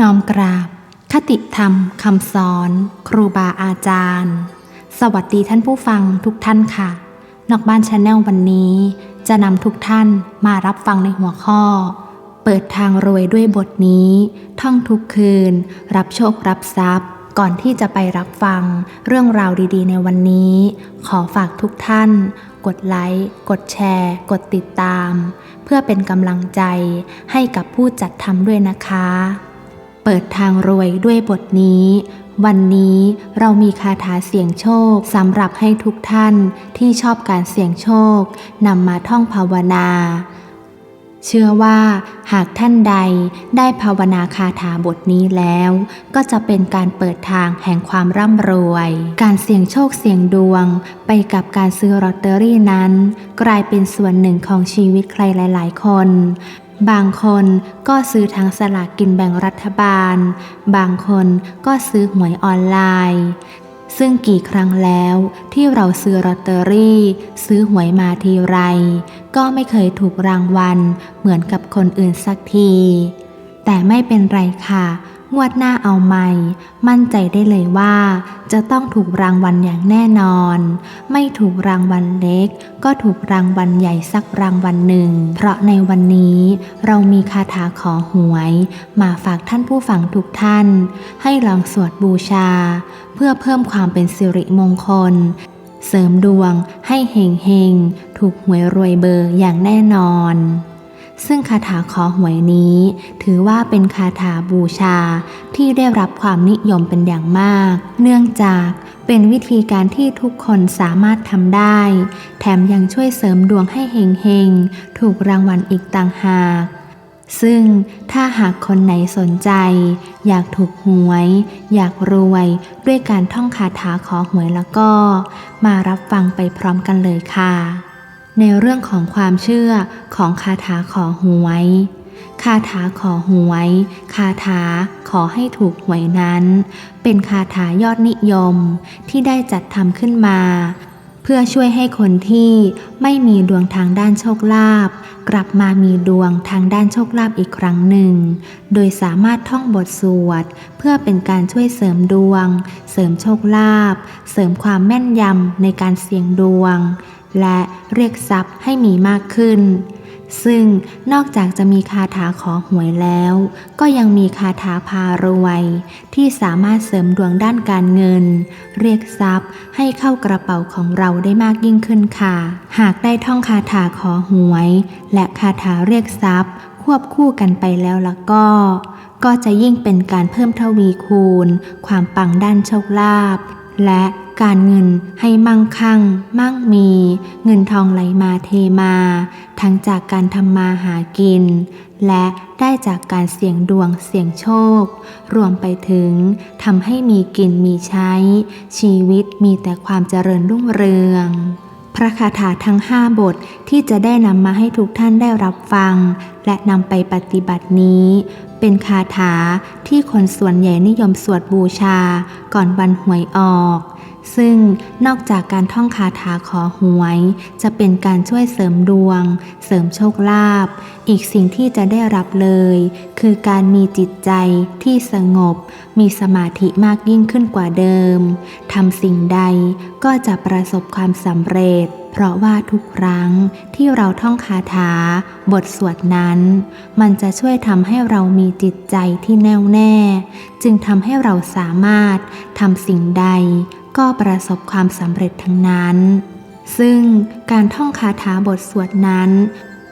น้อมกราบ คติธรรมคำสอน ครูบาอาจารย์ สวัสดีท่านผู้ฟังทุกท่านค่ะ นอกบ้านชาแนลวันนี้ จะนำทุกท่านมารับฟังในหัวข้อ เปิดทางรวยด้วยบทนี้ ท่องทุกคืน รับโชครับทรัพย์ ก่อนที่จะไปรับฟังเรื่องราวดีๆ ในวันนี้ ขอฝากทุกท่าน กดไลค์ กดแชร์ กดติดตาม เพื่อเป็นกำลังใจให้กับผู้จัดทำด้วยนะคะ เปิดทางรวยด้วยบทนี้ วันนี้เรามีคาถาเสี่ยงโชคสำหรับให้ทุกท่านที่ชอบการเสี่ยงโชคนำมาท่องภาวนา เชื่อว่าหากท่านใดได้ภาวนาคาถาบทนี้แล้ว ก็จะเป็นการเปิดทางแห่งความร่ำรวย การเสี่ยงโชคเสี่ยงดวง ไปกับการซื้อลอตเตอรี่นั้น กลายเป็นส่วนหนึ่งของชีวิตใครหลาย ๆ คน บางคนก็ซื้อทางสลากกินแบ่งรัฐบาล บางคนก็ซื้อหวยออนไลน์ ซึ่งกี่ครั้งแล้วที่เราซื้อลอตเตอรี่ ซื้อหวยมาทีไร ก็ไม่เคยถูกรางวัลเหมือนกับคนอื่นสักที แต่ไม่เป็นไรค่ะ งวดหน้าเอาใหม่ มั่นใจได้เลยว่า จะต้องถูกรางวัลอย่างแน่นอน ไม่ถูกรางวัลเล็ก ก็ถูกรางวัลใหญ่สักรางวัลหนึ่ง เพราะในวันนี้เรามีคาถาขอหวย มาฝากท่านผู้ฟังทุกท่าน ให้ลองสวดบูชา เพื่อเพิ่มความเป็นสิริมงคล เสริมดวงให้เฮงเฮงถูกหวยรวยเบอร์อย่างแน่นอน ซึ่งคาถาขอหวยนี้ ถือว่าเป็นคาถาบูชาที่ได้รับความนิยมเป็นอย่างมาก เนื่องจากเป็นวิธีการที่ทุกคนสามารถทำได้ แถมยังช่วยเสริมดวงให้เฮงๆ ถูกรางวัลอีกต่างหาก ซึ่งถ้าหากคนไหนสนใจ อยากถูกหวย อยากรวยด้วยการท่องคาถาขอหวยแล้วก็ มารับฟังไปพร้อมกันเลยค่ะ ในเรื่องของความเชื่อของคาถาขอหวย คาถาขอหวย คาถาขอให้ถูกหวยนั้น เป็นคาถายอดนิยมที่ได้จัดทำขึ้นมา เพื่อช่วยให้คนที่ไม่มีดวงทางด้านโชคลาภกลับมามีดวงทางด้านโชคลาภอีกครั้งหนึ่ง โดยสามารถท่องบทสวด เพื่อเป็นการช่วยเสริมดวง เสริมโชคลาภเสริมความแม่นยำในการเสี่ยงดวง และเรียกทรัพย์ให้มีมากขึ้น ซึ่งนอกจากจะมีคาถาขอหวยแล้ว ก็ยังมีคาถาพารวย ที่สามารถเสริมดวงด้านการเงิน เรียกทรัพย์ให้เข้ากระเป๋าของเราได้มากยิ่งขึ้นค่ะ หากได้ท่องคาถาขอหวย และคาถาเรียกทรัพย์ควบคู่กันไปแล้วละก็ ก็จะยิ่งเป็นการเพิ่มทวีคูณ ความปังด้านโชคลาภและ การเงินให้มั่งคั่ง มั่งมี เงินทองไหลมาเทมา ทั้งจากการทำมาหากิน และได้จากการเสี่ยงดวงเสี่ยงโชค รวมไปถึงทำให้มีกินมีใช้ ชีวิตมีแต่ความเจริญรุ่งเรืองพระคาถาทั้ง5บทที่จะได้นำมาให้ทุกท่านได้รับฟัง และนำไปปฏิบัตินี้ เป็นคาถาที่คนส่วนใหญ่นิยมสวดบูชาก่อนวันหวยออก ซึ่งนอกจากการท่องคาถาขอหวย จะเป็นการช่วยเสริมดวง เสริมโชคลาภอีกสิ่งที่จะได้รับเลย คือการมีจิตใจที่สงบ มีสมาธิมากยิ่งขึ้นกว่าเดิมทำสิ่งใดก็จะประสบความสำเร็จ เพราะว่าทุกครั้งที่เราท่องคาถา บทสวดนั้น มันจะช่วยทำให้เรามีจิตใจที่แน่วแน่ จึงทำให้เราสามารถทำสิ่งใด ก็ประสบความสำเร็จทั้งนั้น ซึ่งการท่องคาถาบทสวดนั้น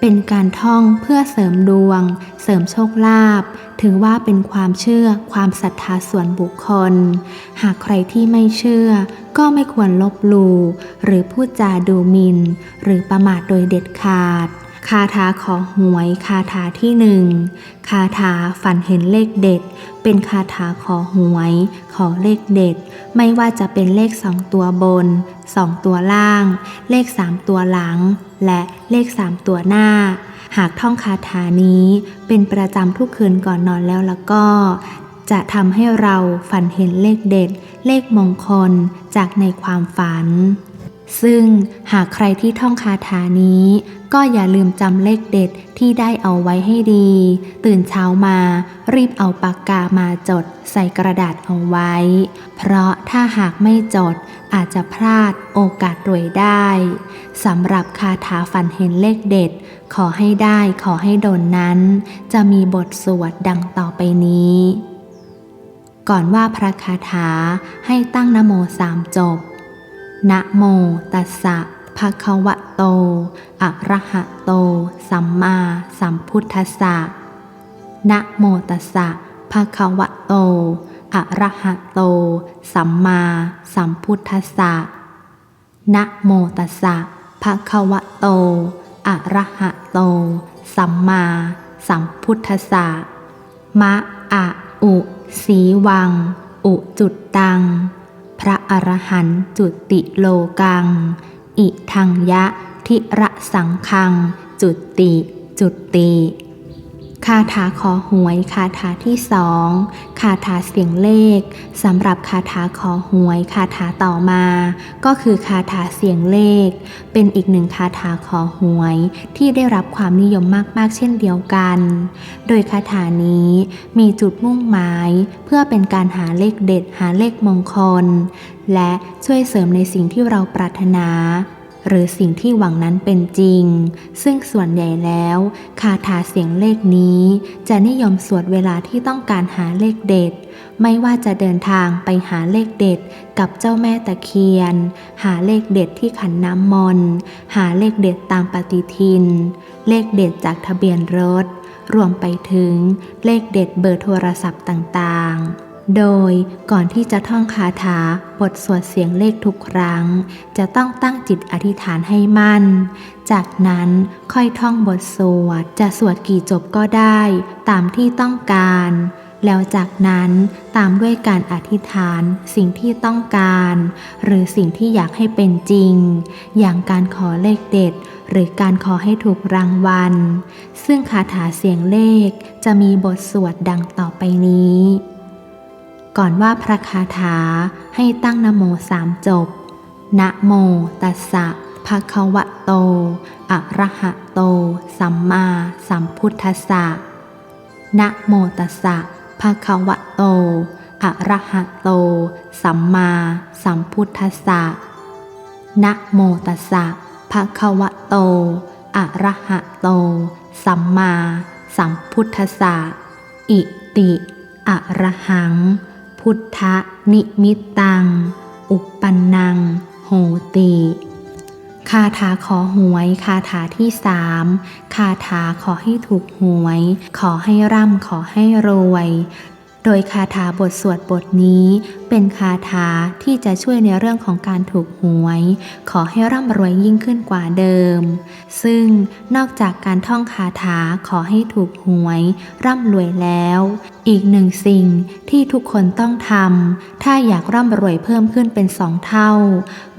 เป็นการท่องเพื่อเสริมดวง เสริมโชคลาภถือว่าเป็นความเชื่อความศรัทธาส่วนบุคคล หากใครที่ไม่เชื่อ ก็ไม่ควรลบหลู่หรือพูดจาดูหมิน่น หรือประมาทโดยเด็ดขาด คาถาขอหวย คาถาที่หนึ่งคาถาฝันเห็นเลขเด็ด เป็นคาถาขอหวย ขอเลขเด็ด ไม่ว่าจะเป็นเลขสองตัวบนสองตัวล่าง เลขสามตัวหลัง และเลขสามตัวหน้า หากท่องคาถานี้เป็นประจำทุกคืนก่อนนอนแล้วแล้วก็จะทำให้เราฝันเห็นเลขเด็ด เลขมงคลจากในความฝัน ซึ่งหากใครที่ท่องคาถานี้ ก็อย่าลืมจำเลขเด็ดที่ได้เอาไว้ให้ดี ตื่นเช้ามา รีบเอาปากกามาจด ใส่กระดาษเอาไว้ เพราะถ้าหากไม่จด อาจจะพลาดโอกาสรวยได้สำหรับคาถาฝันเห็นเลขเด็ด ขอให้ได้ขอให้โดนนั้น จะมีบทสวดดังต่อไปนี้ ก่อนว่าพระคาถาให้ตั้งนโมสามจบ นะโมตัสสะภะคะวะโต อะระหะโต สัมมาสัมพุทธัสสะ นะโมตัสสะภะคะวะโต อะระหะโต สัมมาสัมพุทธัสสะ นะโมตัสสะภะคะวะโต อะระหะโต สัมมาสัมพุทธัสสะ มะอะอุสีวัง อุจุดตัง พระอรหันต์จุติโลกัง อิทังยะทิระสังคัง จุติ จุติ คาถาขอหวยคาถาที่สองคาถาเสียงเลขสำหรับคาถาขอหวยคาถาต่อมา ก็คือคาถาเสียงเลข เป็นอีกหนึ่งคาถาขอหวยที่ได้รับความนิยมมากๆ เช่นเดียวกัน โดยคาถานี้มีจุดมุ่งหมายเพื่อเป็นการหาเลขเด็ดหาเลขมงคล และช่วยเสริมในสิ่งที่เราปรารถนา หรือสิ่งที่หวังนั้นเป็นจริง ซึ่งส่วนใหญ่แล้ว คาถาเสียงเลขนี้ จะนิยมสวดเวลาที่ต้องการหาเลขเด็ด ไม่ว่าจะเดินทางไปหาเลขเด็ดกับเจ้าแม่ตะเคียน หาเลขเด็ดที่ขันน้ำมนต์หาเลขเด็ดตามปฏิทิน เลขเด็ดจากทะเบียนรถ รวมไปถึงเลขเด็ดเบอร์โทรศัพท์ต่างๆ โดยก่อนที่จะท่องคาถาบทสวดเสียงเลขทุกครั้ง จะต้องตั้งจิตอธิษฐานให้มั่น จากนั้นค่อยท่องบทสวด จะสวดกี่จบก็ได้ตามที่ต้องการ แล้วจากนั้นตามด้วยการอธิษฐานสิ่งที่ต้องการ หรือสิ่งที่อยากให้เป็นจริง อย่างการขอเลขเด็ด หรือการขอให้ถูกรางวัล ซึ่งคาถาเสียงเลขจะมีบทสวดดังต่อไปนี้ ก่อนว่าพระคาถาให้ตั้งนโมสามจบ นะโมตัสสะภะคะวะโต อะระหะโต สัมมาสัมพุทธัสสะ นะโมตัสสะภะคะวะโต อะระหะโต สัมมาสัมพุทธัสสะ นะโมตัสสะภะคะวะโต อะระหะโต สัมมาสัมพุทธัสสะ อิติ อะระหัง พุทธนิมิตตัง อุปปันนัง โหติ คาถาขอหวย คาถาที่สามคาถาขอให้ถูกหวย ขอให้ร่ำขอให้รวย โดยคาถาบทสวดบทนี้เป็นคาถาที่จะช่วยในเรื่องของการถูกหวย ขอให้ร่ำรวยยิ่งขึ้นกว่าเดิม ซึ่งนอกจากการท่องคาถาขอให้ถูกหวย ร่ำรวยแล้ว อีกหนึ่งสิ่งที่ทุกคนต้องทำถ้าอยากร่ำรวยเพิ่มขึ้นเป็นสองเท่า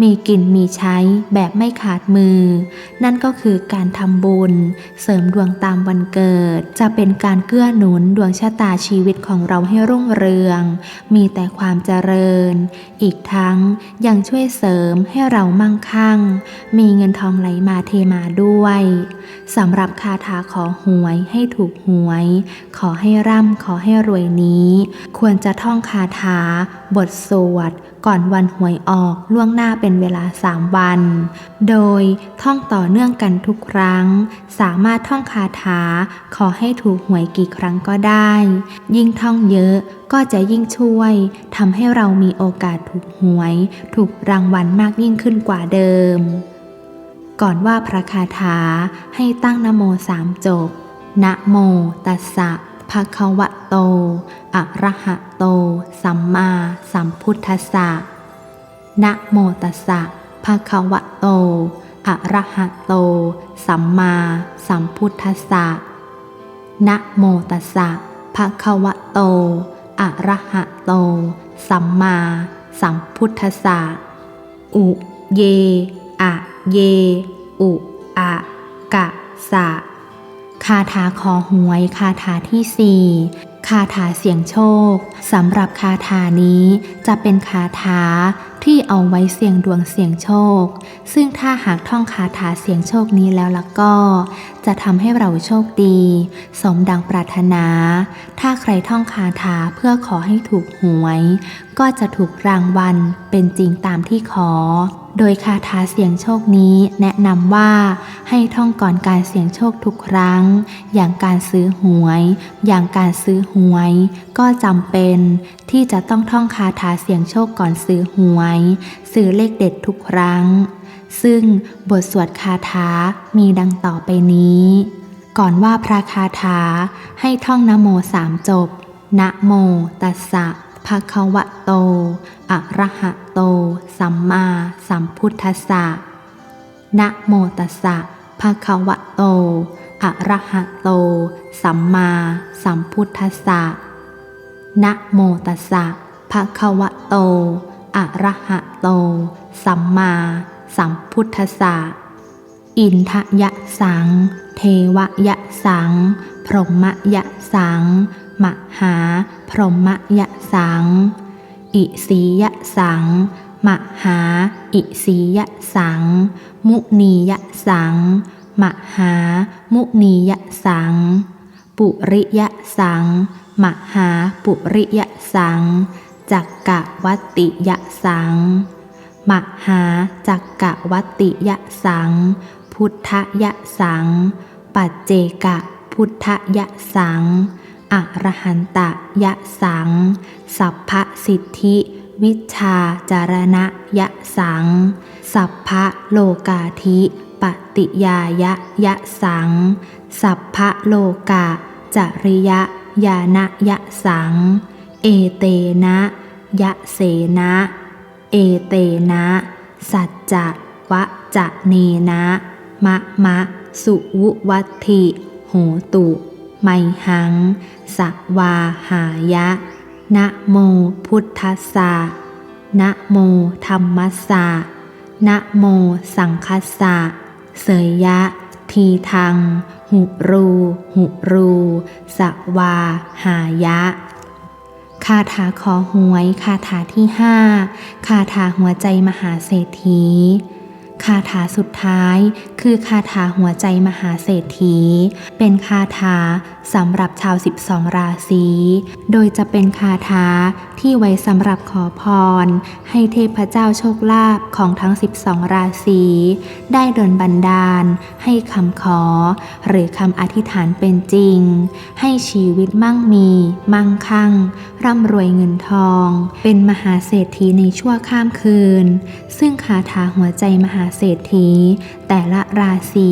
มีกินมีใช้แบบไม่ขาดมือ นั่นก็คือการทำบุญ เสริมดวงตามวันเกิด จะเป็นการเกื้อหนุนดวงชะตาชีวิตของเราให้รุ่งเรือง มีแต่ความเจริญ อีกทั้งยังช่วยเสริมให้เรามั่งคั่ง มีเงินทองไหลมาเทมาด้วยสำหรับคาถาขอหวยให้ถูกหวย ขอให้ร่ำขอให้รวยนี้ ควรจะท่องคาถา บทสวด ก่อนวันหวยออกล่วงหน้าเป็นเวลาสามวัน โดยท่องต่อเนื่องกันทุกครั้ง สามารถท่องคาถา ขอให้ถูกหวยกี่ครั้งก็ได้ ยิ่งท่องเยอะก็จะยิ่งช่วยทำให้เรามีโอกาสถูกหวย ถูกรางวัลมากยิ่งขึ้นกว่าเดิม ก่อนว่าพระคาถาให้ตั้งนโมสามจบนะโมตัสสะ ภะคะวะโต อะระหะโต สัมมาสัมพุทธัสสะ นะโมตัสสะภะคะวะโต อะระหะโต สัมมาสัมพุทธัสสะ นะโมตัสสะภะคะวะโต อะระหะโต สัมมาสัมพุทธัสสะ อุเย อะเย อุอะกะสะ คาถาคอหวย คาถาที่สี่คาถาเสียงโชคสำหรับคาถานี้จะเป็นคาถา ที่เอาไว้เสี่ยงดวงเสี่ยงโชค ซึ่งถ้าหากท่องคาถาเสี่ยงโชคนี้แล้วล่ะก็ จะทำให้เราโชคดี สมดังปรารถนา ถ้าใครท่องคาถาเพื่อขอให้ถูกหวย ก็จะถูกรางวัลเป็นจริงตามที่ขอ โดยคาถาเสี่ยงโชคนี้แนะนำว่าให้ท่องก่อนการเสี่ยงโชคทุกครั้ง อย่างการซื้อหวย อย่างการซื้อหวย ก็จำเป็น ที่จะต้องท่องคาถาเสียงโชคก่อนซื้อหวย ซื้อเลขเด็ดทุกครั้ง ซึ่งบทสวดคาถามีดังต่อไปนี้ ก่อนว่าพระคาถาให้ท่องนะโมสามจบ นะโมตัสสะภะคะวะโต อะระหะโต สัมมาสัมพุทธัสสะ นะโมตัสสะภะคะวะโต อะระหะโต สัมมาสัมพุทธัสสะ นะโมตัสสะภะคะวะโต อะระหะโต สัมมาสัมพุทธัสสะ อินทะยะสัง เทวยะสัง พรหมยะสัง มหาพรหมยะสัง อิสียะสัง มหาอิสียะสัง มุนียะสัง มหามุนียะสัง ปุริยะสัง มหาปุริยะสัง จักกะวัติยะสัง มหาจักกะวัติยะสัง พุทธยะสัง ปัจเจกะพุทธยะสัง อรหันตะยะสัง สัพพสิทธิ วิชาจารณะยะสัง สัพพะโลกาธิปฏิยายะยะสัง สัพพะโลกาจริยะ ยานะยะสัง เอเตนะ ยะเสนะ เอเตนะ สัจจะวะจะเนนะ มะมะ สุวุวัตถิโหตุ ไมหัง สวาหายะ นะโมพุทธัสสะนะโมธรรมัสสะนะโมสังคัสสะเสยยะ ทีทัง หุรู หุรูสวา หายะ คาถาขอหวย คาถาที่ห้า คาถาหัวใจมหาเศรษฐี คาถาสุดท้าย คือคาถาหัวใจมหาเศรษฐี เป็นคาถาสำหรับชาว 12 ราศี โดยจะเป็นคาถาที่ไว้สำหรับขอพร ให้เทพเจ้าโชคลาภของทั้ง 12 ราศีได้ดลบันดาล ให้คำขอ หรือคำอธิษฐานเป็นจริง ให้ชีวิตมั่งมี มั่งคั่ง ร่ำรวยเงินทอง เป็นมหาเศรษฐีในชั่วข้ามคืน ซึ่งคาถาหัวใจมหาเศรษฐี แต่ละราศี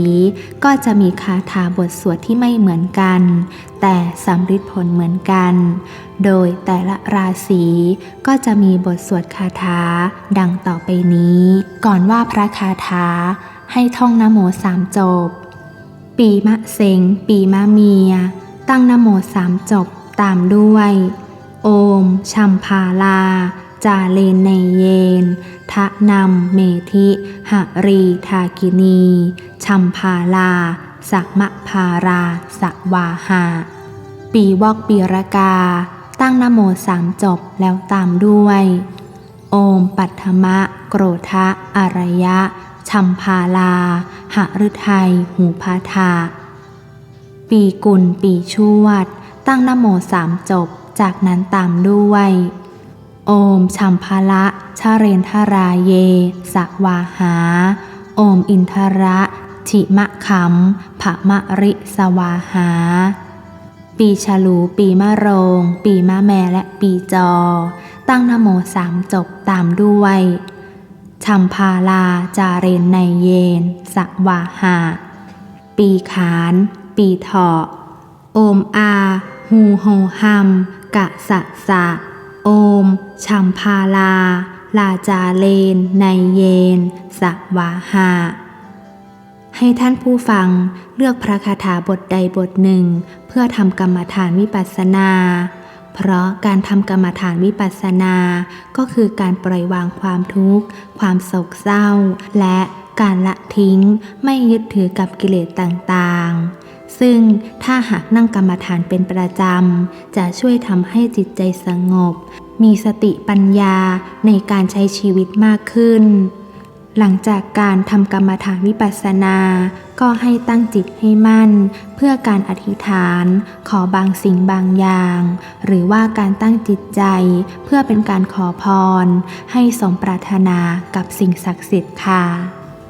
ก็จะมีคาถาบทสวดที่ไม่เหมือนกัน แต่สำฤทธิ์ผลเหมือนกัน โดยแต่ละราศีก็จะมีบทสวดคาถาดังต่อไปนี้ ก่อนว่าพระคาถาให้ท่องนโมสามจบ ปีมะเสงปีมะเมีย ตั้งนโมสามจบตามด้วย โอมชัมพาลา จาเลนในเยน ทะนำเมธิหรีทากินี ชัมพาลา สักมะพารา สวาหา ปีวอกปีรกา ตั้งนโมสามจบแล้วตามด้วย โอมปัทมะ โกรธะอารยะ ชัมพาลา หฤทัย หูพาทาปีกุลปีชวด ตั้งนโมสามจบ จากนั้นตามด้วย โอมชัมพาละชาเรนทราเย สวาหา โอมอินทระชิมะขำภะมะริสวาหา ปีฉลู ปีมะโรง ปีมะแม่และปีจอ ตั้งนโมสามจบตามด้วยชัมพาลาจาเรนในเยน สวาหา ปีขาน ปีเถาะโอมอา ฮูโฮฮัม กะสะสะ โอม ชัมพาลา ลาจาเลน ในเยน สวาหา ให้ท่านผู้ฟังเลือกพระคาถาบทใดบทหนึ่ง เพื่อทำกรรมฐานวิปัสสนา เพราะการทำกรรมฐานวิปัสสนา ก็คือการปล่อยวางความทุกข์ ความโศกเศร้า และการละทิ้งไม่ยึดถือกับกิเลสต่างๆ ซึ่งถ้าหากนั่งกรรมฐานเป็นประจำ จะช่วยทำให้จิตใจสงบ มีสติปัญญาในการใช้ชีวิตมากขึ้น หลังจากการทำกรรมฐานวิปัสสนา ก็ให้ตั้งจิตให้มั่น เพื่อการอธิษฐาน ขอบางสิ่งบางอย่าง หรือว่าการตั้งจิตใจ เพื่อเป็นการขอพร ให้สมปรารถนากับสิ่งศักดิ์สิทธิ์ค่ะ